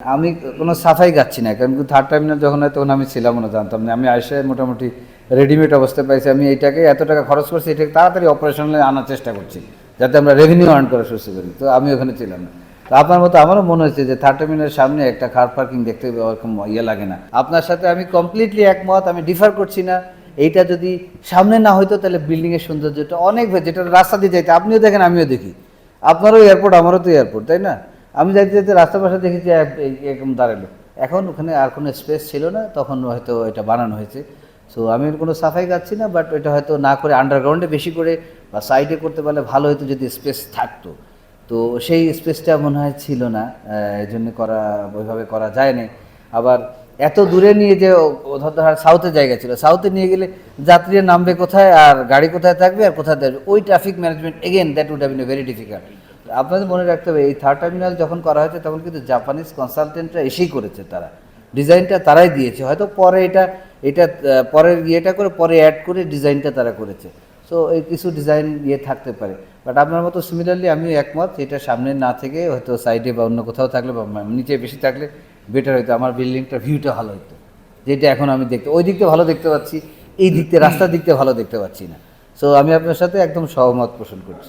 আমি কোনো সাফাই গাচ্ছি না, কারণ থার্ড টার্মিনাল যখন হয় তখন আমি ছিলাম না, জানতাম না। আমি আইসে মোটামুটি রেডিমেড অবস্থায় পাইছি। আমি এইটাকে এত টাকা খরচ করছি, এটাকে তাড়াতাড়ি অপারেশনালে আনার চেষ্টা করছি, যাতে আমরা রেভিনিউ আর্ন করা সুস্থ করি তো আমি ওখানে ছিলাম না। তো আপনার মতো আমারও মনে হচ্ছে যে থার্ড টার্মিনালের সামনে একটা কার পার্কিং দেখতে ওরকম ইয়ে লাগে না। আপনার সাথে আমি কমপ্লিটলি একমত, আমি ডিফার করছি না। এইটা যদি সামনে না হইতো, তাহলে বিল্ডিংয়ের সৌন্দর্যটা অনেক যেটা রাস্তা দিয়ে যাইতে, আপনিও দেখেন, আমিও দেখি। আপনারও এয়ারপোর্ট আমারও তো এয়ারপোর্ট তাই না? আমি যাইতে যাইতে রাস্তার পাশে দেখেছি এরকম দাঁড়াল। এখন ওখানে আর কোনো স্পেস ছিল না, তখন হয়তো এটা বানানো হয়েছে। সো আমি কোনো সাফাই গাচ্ছি না বাট এটা হয়তো না করে আন্ডারগ্রাউন্ডে বেশি করে বা সাইডে করতে পারলে ভালো হতো যদি স্পেস থাকতো। তো সেই স্পেসটা মনে হয় ছিল না এই জন্য করা, ওইভাবে করা যায় না আবার এত দূরে নিয়ে যে ধর সাউথের জায়গা ছিল। সাউথে নিয়ে গেলে যাত্রীরা নামবে কোথায় আর গাড়ি কোথায় থাকবে আর কোথায় থাকবে? ওই traffic management again that would have been very difficult আপনাদের মনে রাখতে হবে, এই থার্ড টার্মিনাল যখন করা হয়েছে, তখন কিন্তু জাপানিজ কনসালটেন্টরা এসেই করেছে তারা। ডিজাইনটা তারাই দিয়েছে। হয়তো পরে এটা এটা পরের ইয়েটা করে পরে অ্যাড করে ডিজাইনটা তারা করেছে। সো এই কিছু ডিজাইন ইয়ে থাকতে পারে। বাট আপনার মতো সিমিলারলি আমিও একমত, এটা সামনে না থেকে হয়তো সাইডে বা অন্য কোথাও থাকলে বা নিচে বেশি থাকলে বেটার হতো আমার বিল্ডিংটার ভিউটা ভালো হতো যেটা এখন আমি দেখতে, ওই দিকটা ভালো দেখতে পাচ্ছি, এই দিকতে, রাস্তার দিকতে ভালো দেখতে পাচ্ছি না। সো আমি আপনার সাথে একদম সহমত পোষণ করছি।